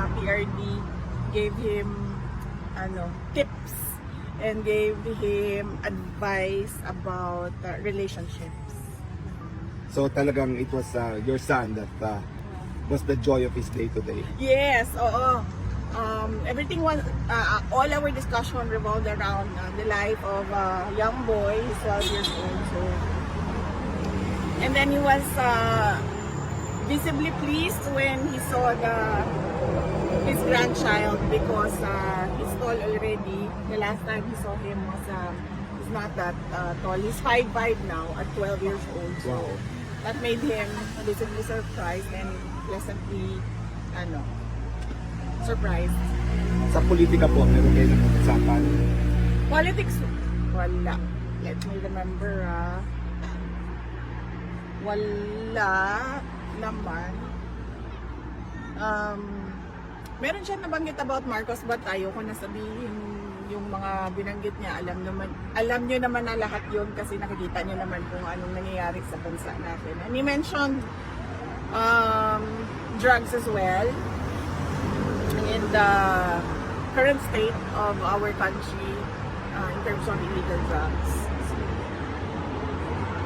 na PRD gave him ano tips and gave him advice about uh, relationships. So talagang it was uh, your son that uh, was the joy of his day today. Yes, oo. Um, everything was, uh, all our discussion revolved around uh, the life of a young boy, he's 12 years old. So, and then he was uh, visibly pleased when he saw the his grandchild because uh, he's tall already. The last time he saw him was uh, he's not that uh, tall. He's 5'5 now at 12 years old. So Wow. that made him visibly surprised and pleasantly ano, surprised. Sa politika po, meron kayo ng usapan. Politics, wala. Let me remember ah. Wala naman. Um, meron siya nabanggit about Marcos but ayaw ko na sabihin yung mga binanggit niya. Alam naman, alam niyo naman na lahat yun kasi nakikita niyo naman kung anong nangyayari sa bansa natin. And he mentioned um, drugs as well in the current state of our country uh, in terms of illegal drugs.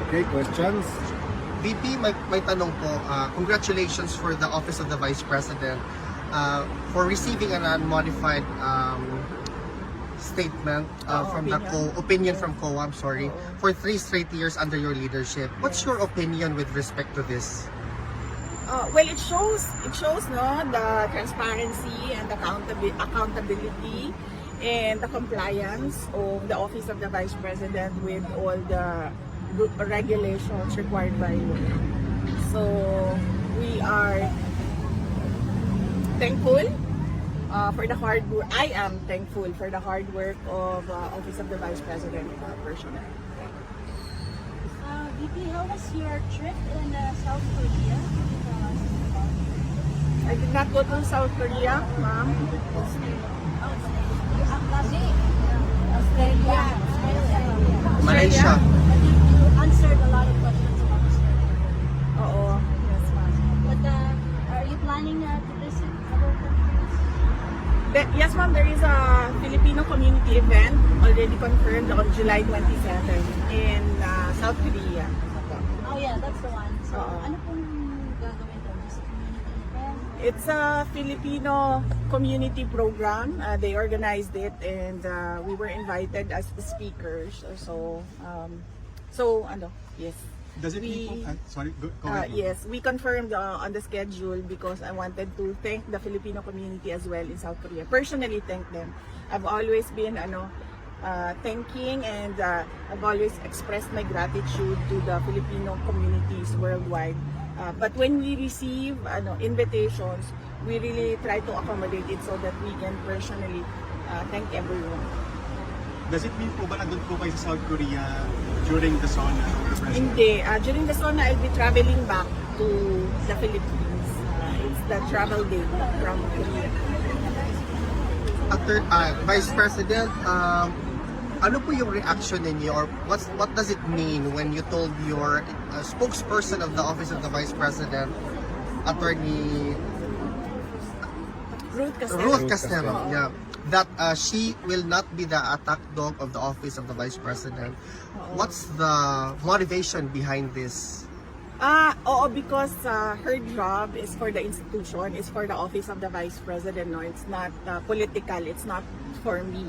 Okay, questions? VP, may, may tanong po. Uh, congratulations for the Office of the Vice President uh, for receiving an unmodified um, statement uh, Oo, from the opinion. co opinion from COA, I'm sorry, Oo. for three straight years under your leadership. What's your opinion with respect to this? Uh, well, it shows it shows no the transparency and accountabi- accountability and the compliance of the office of the vice president with all the regulations required by law. So we are thankful uh, for the hard work. I am thankful for the hard work of uh, office of the vice president uh, personnel. Uh, VP, how was your trip in uh, South Korea? I did not go to South Korea, ma'am. Australia. Australia. Malaysia. Community event already confirmed on July 27 in uh, South Korea. Oh yeah, that's the one. So, Oo. ano pong gagawin doon? Just a community event? It's a Filipino community program. Uh, they organized it, and uh, we were invited as speakers. So, um, so ano? Yes. Does it We- equal? Uh, sorry, go, go Uh, ahead. yes, we confirmed uh, on the schedule because I wanted to thank the Filipino community as well in South Korea. Personally, thank them. I've always been ano, uh, thanking and uh, I've always expressed my gratitude to the Filipino communities worldwide. Uh, but when we receive ano, invitations, we really try to accommodate it so that we can personally uh, thank everyone. Does it mean po ba nandun po kayo sa South Korea during the sauna? Hindi. Uh, during the sauna, I'll be traveling back to the Philippines. Uh, it's the travel day from Korea. After, uh, Vice President, um, ano po yung reaction ninyo or what's, what does it mean when you told your uh, spokesperson of the Office of the Vice President, Attorney Ruth Castelo. Ruth yeah, that uh, she will not be the attack dog of the Office of the Vice President. What's the motivation behind this? Ah, oo, because uh, her job is for the institution, is for the office of the vice president. No, it's not uh, political. It's not for me.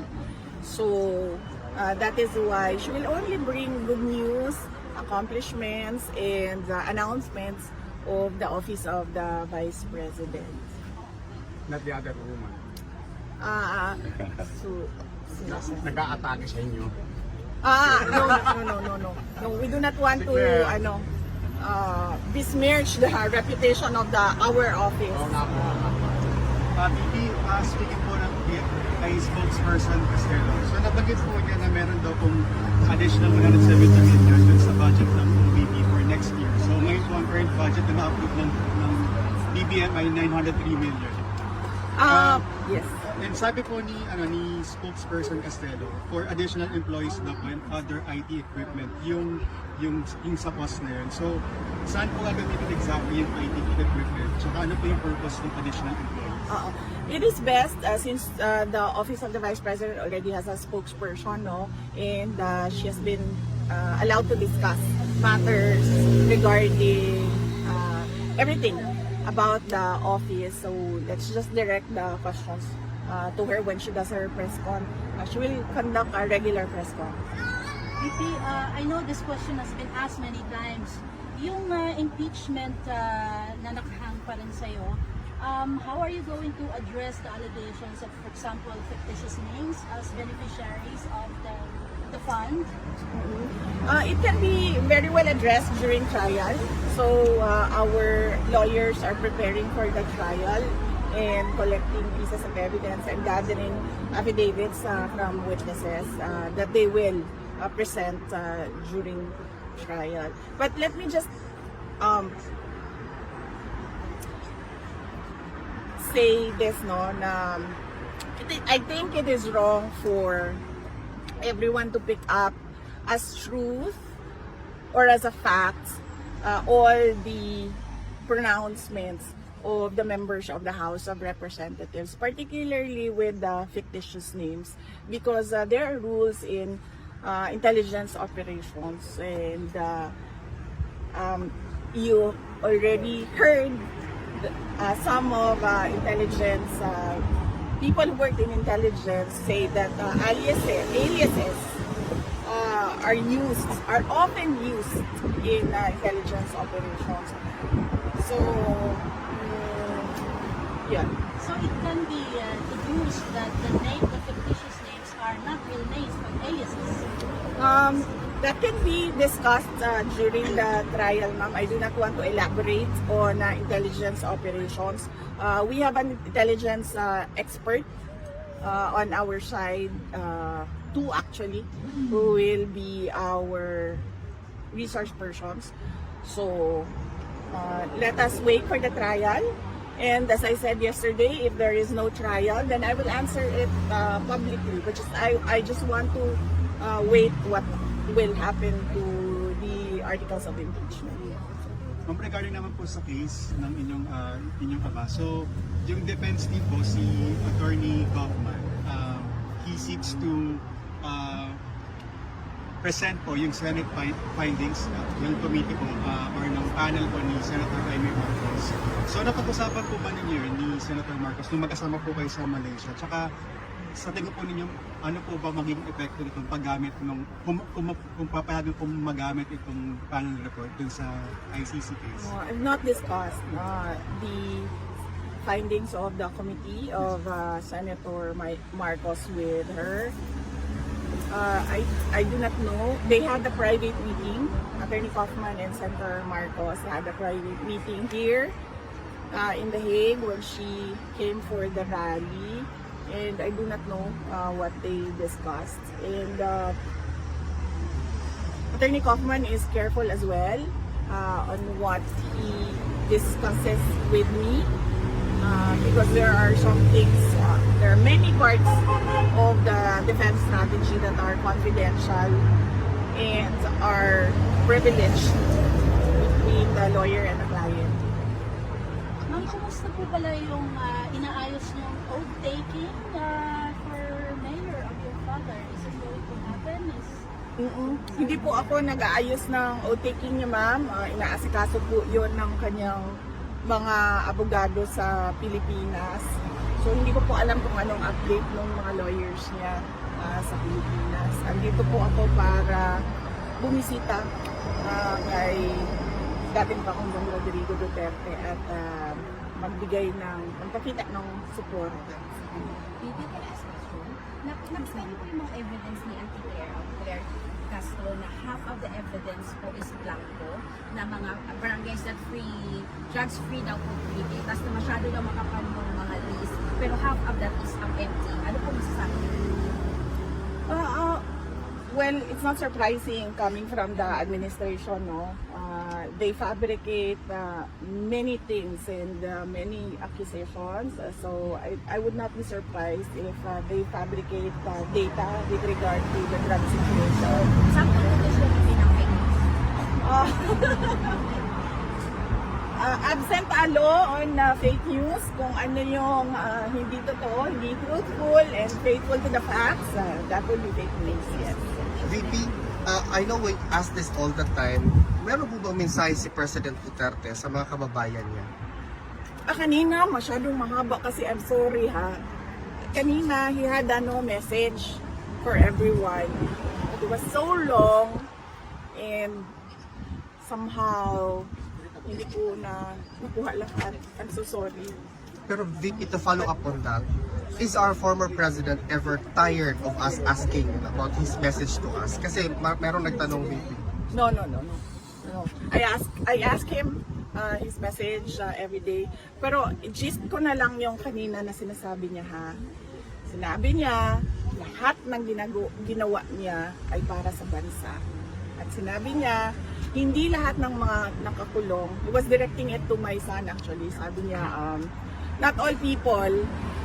So uh, that is why she will only bring good news, accomplishments, and uh, announcements of the office of the vice president. Not the other woman. Ah, so, sino siya? Nag-a-atake sa inyo. Ah, no, no, no, no, no, no. We do not want to, Sige. ano, uh, besmirch the reputation of the our office. Oo nga po. Uh, VP, uh, speaking po ng kay spokesperson Castelo. So nabanggit po niya na meron daw pong additional 170 million dun sa budget ng OVP for next year. So ngayon po ang current budget na na-approve ng, ng BBM ay 903 million. Ah, yes. And sabi po ni ano ni spokesperson Castelo, for additional employees daw po and other IT equipment, yung yung yung sa cost na yun. So, saan po gagamitin exactly yung IT equipment? Tsaka ano po yung purpose ng additional employees? Oo. It is best uh, since uh, the office of the vice president already has a spokesperson, no, and uh, she has been uh, allowed to discuss matters regarding uh, everything about the office. So let's just direct the questions uh, to her when she does her press con. Uh, she will conduct a regular press con. VP, uh, I know this question has been asked many times. Yung uh, impeachment uh, na nakahang pa rin sa'yo, um, how are you going to address the allegations of, for example, fictitious names as beneficiaries of the, the fund? Uh, it can be very well addressed during trial. So uh, our lawyers are preparing for the trial and collecting pieces of evidence and gathering affidavits uh, from witnesses uh, that they will uh, present uh, during trial. But let me just um, say this, no, na I think it is wrong for everyone to pick up as truth or as a fact uh, all the pronouncements of the members of the House of Representatives, particularly with the fictitious names, because uh, there are rules in uh, intelligence operations and uh, um, you already heard the- uh, some of uh, intelligence uh, people who work in intelligence say that uh, aliases, aliases uh, are used, are often used in uh, intelligence operations. So, mm, yeah. So it can be uh, deduced that the name, the fictitious names are not real names but aliases. Um, that can be discussed uh, during the trial, ma'am. I do not want to elaborate on uh, intelligence operations. Uh, we have an intelligence uh, expert uh, on our side, uh, two actually, who will be our resource persons. So, uh, let us wait for the trial. And as I said yesterday, if there is no trial, then I will answer it uh, publicly. But just I, I just want to uh, wait what will happen to the articles of impeachment. Ma'am, regarding naman po sa case ng inyong ah, inyong aba, so yung defense team po, si Attorney Kaufman, um, he seeks to uh, present po yung Senate fi- findings uh, ng committee po ah, or ng panel po ni Senator Jaime Marcos. So napag-usapan po ba ninyo ni Senator Marcos nung magkasama po kayo sa Malaysia? Tsaka sa tingin po ninyo, ano po ba magiging epekto nitong paggamit ng kung, kung, kung papayagan kung magamit itong panel report dun sa ICC case? Uh, I've not discussed uh, the findings of the committee of uh, Senator Marcos with her. Uh, I, I do not know. They had a private meeting. Attorney Kaufman and Senator Marcos had a private meeting here uh, in The Hague when she came for the rally. And I do not know uh, what they discussed. And uh, Attorney Kaufman is careful as well uh, on what he discusses with me uh, because there are some things, uh, there are many parts of the defense strategy that are confidential and are privileged between the lawyer and the client. Ma'am, kumusta po pala yung uh, inaayos oath taking uh, for mayor of your father? Is it going to happen? Is Mm-mm. Hindi po ako nag-aayos ng o-taking niya, ma'am. Ah, inaasikaso po yun ng kanyang mga abogado sa Pilipinas. So, hindi ko po alam kung anong update ng mga lawyers niya ah, sa Pilipinas. Andito po ako para bumisita ah, kay dating Pangulong Rodrigo Duterte at ah, magbigay ng, magpakita ng support. Bibi, can I ask question? Na- Na-explain po yung mga evidence ni Auntie Claire, Claire Castro na half of the evidence po is blanco na mga barangays that free, drugs free daw po Bibi. Tapos na masyado daw makapal yung mga list. Pero half of that is um, empty. Ano po masasabi niyo? Uh, uh, well, it's not surprising coming from the administration, no? They fabricate uh, many things and uh, many accusations. Uh, so I, I would not be surprised if uh, they fabricate uh, data with regard to the drug situation. Saan po ito siya news? Uh, uh, absent a law on uh, fake news kung ano yung uh, hindi totoo, hindi truthful, and faithful to the facts, uh, that would be fake news, yes. VP, uh, I know we ask this all the time. Meron po ba mensahe si President Duterte sa mga kababayan niya? Ah, kanina, masyadong mahaba kasi I'm sorry ha. Kanina, he had ano, message for everyone. But it was so long and somehow hindi ko na nakuha lahat. I'm so sorry. Pero VP, to follow up on that, is our former president ever tired of us asking about his message to us? Kasi meron nagtanong VP. No, no, no, no. I ask I ask him uh, his message uh, every day. Pero gist ko na lang yung kanina na sinasabi niya ha. Sinabi niya, lahat ng ginago, ginawa niya ay para sa bansa. At sinabi niya, hindi lahat ng mga nakakulong, he was directing it to my son actually. Sabi niya, um, not all people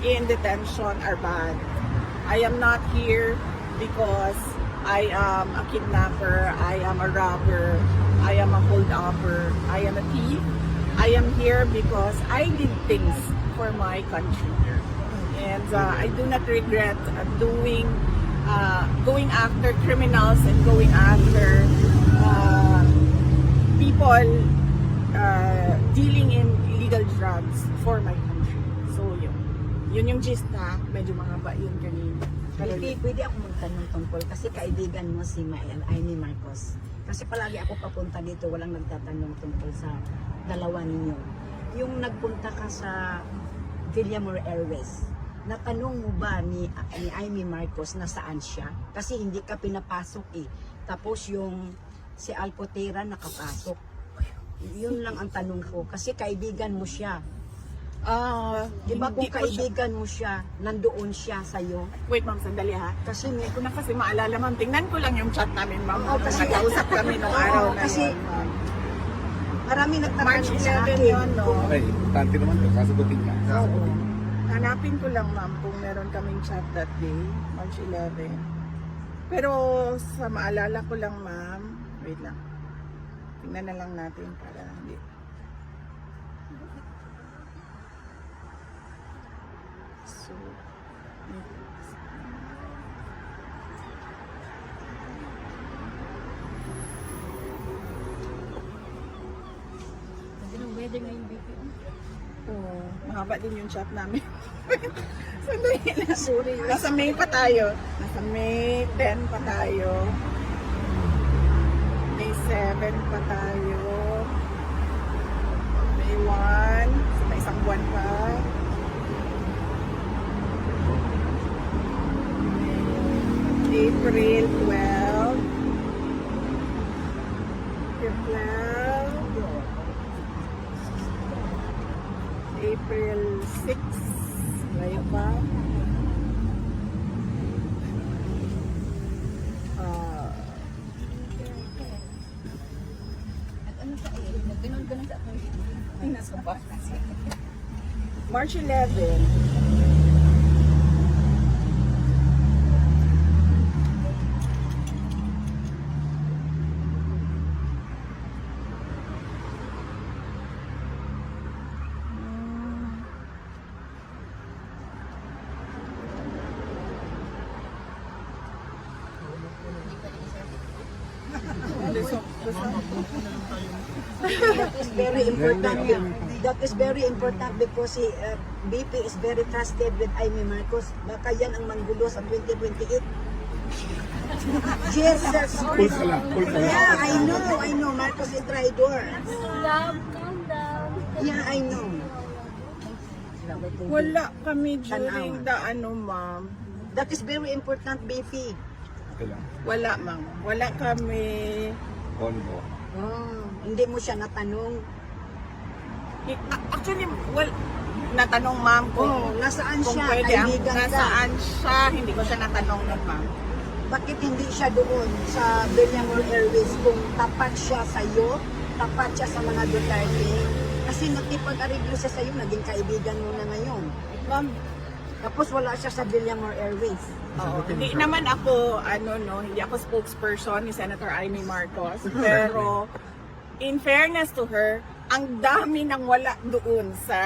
in detention are bad. I am not here because I am a kidnapper, I am a robber, I am a holdupper, I am a thief. I am here because I did things for my country. And uh, I do not regret uh, doing, uh, going after criminals and going after uh, people uh, dealing in illegal drugs for my country. So yun. Yun yung gist na medyo mahaba yun kanina. Pwede, pwede ako magtanong tungkol kasi kaibigan mo si Mael, Amy Marcos. Kasi palagi ako papunta dito, walang nagtatanong tungkol sa dalawa ninyo. Yung nagpunta ka sa Villamor Airways, natanong mo ba ni, ni Amy Marcos na saan siya? Kasi hindi ka pinapasok eh. Tapos yung si Alpotera nakapasok. Yun lang ang tanong ko. Kasi kaibigan mo siya. Ah, Di ba kung hindi ko siya- kaibigan mo siya, nandoon siya sa'yo? Wait ma'am, sandali ha. Kasi may Hindi ko na kasi maalala ma'am. Tingnan ko lang yung chat namin ma'am. Oo, Nung kasi- nag-usap kami nung Oo, araw na kasi- yun ma'am. Marami March nagtatanong sa 11 akin. yun, no? Okay, importante naman to. Kasagutin ka. Oo. Hanapin ko lang ma'am kung meron kaming chat that day, March 11. Pero sa maalala ko lang ma'am, wait lang. Tingnan na lang natin para hindi. So, weather ngayon, BP? oh, mahaba din yung chat namin. Sandali lang. Sorry. Nasa May pa tayo. Nasa May 10 pa tayo. May 7 pa tayo. May 1. So, may isang buwan pa. April 12. April 6. Ngayon pa. Uh, March 11. That is very important. That is very important because si uh, BP is very trusted with Amy Marcos. Baka yan ang manggulo sa 2028. yes, that's Cool ka lang, cool ka lang. Yeah, I know, I know. Marcos is traitor. Love, calm down. Yeah, I know. Wala kami during the ano, ma'am. That is very important, BP. Wala, ma'am. Wala kami. Convo. Oh, hindi mo siya natanong. Actually, well, natanong ma'am kung, Oh, nasaan kung siya? pwede ang, Kaibigan ka. nasaan siya. Hindi ko siya natanong nun, ma'am. Bakit hindi siya doon sa Villamor Airways kung tapat siya sa iyo, tapat siya sa mga Duterte. Kasi nakipag-ariglo siya sa'yo, naging kaibigan mo na ngayon. Ma'am, Tapos wala siya sa Villamor Airways. Oo. Hindi naman ako, ano no, hindi ako spokesperson ni Senator Amy Marcos. Pero, in fairness to her, ang dami nang wala doon sa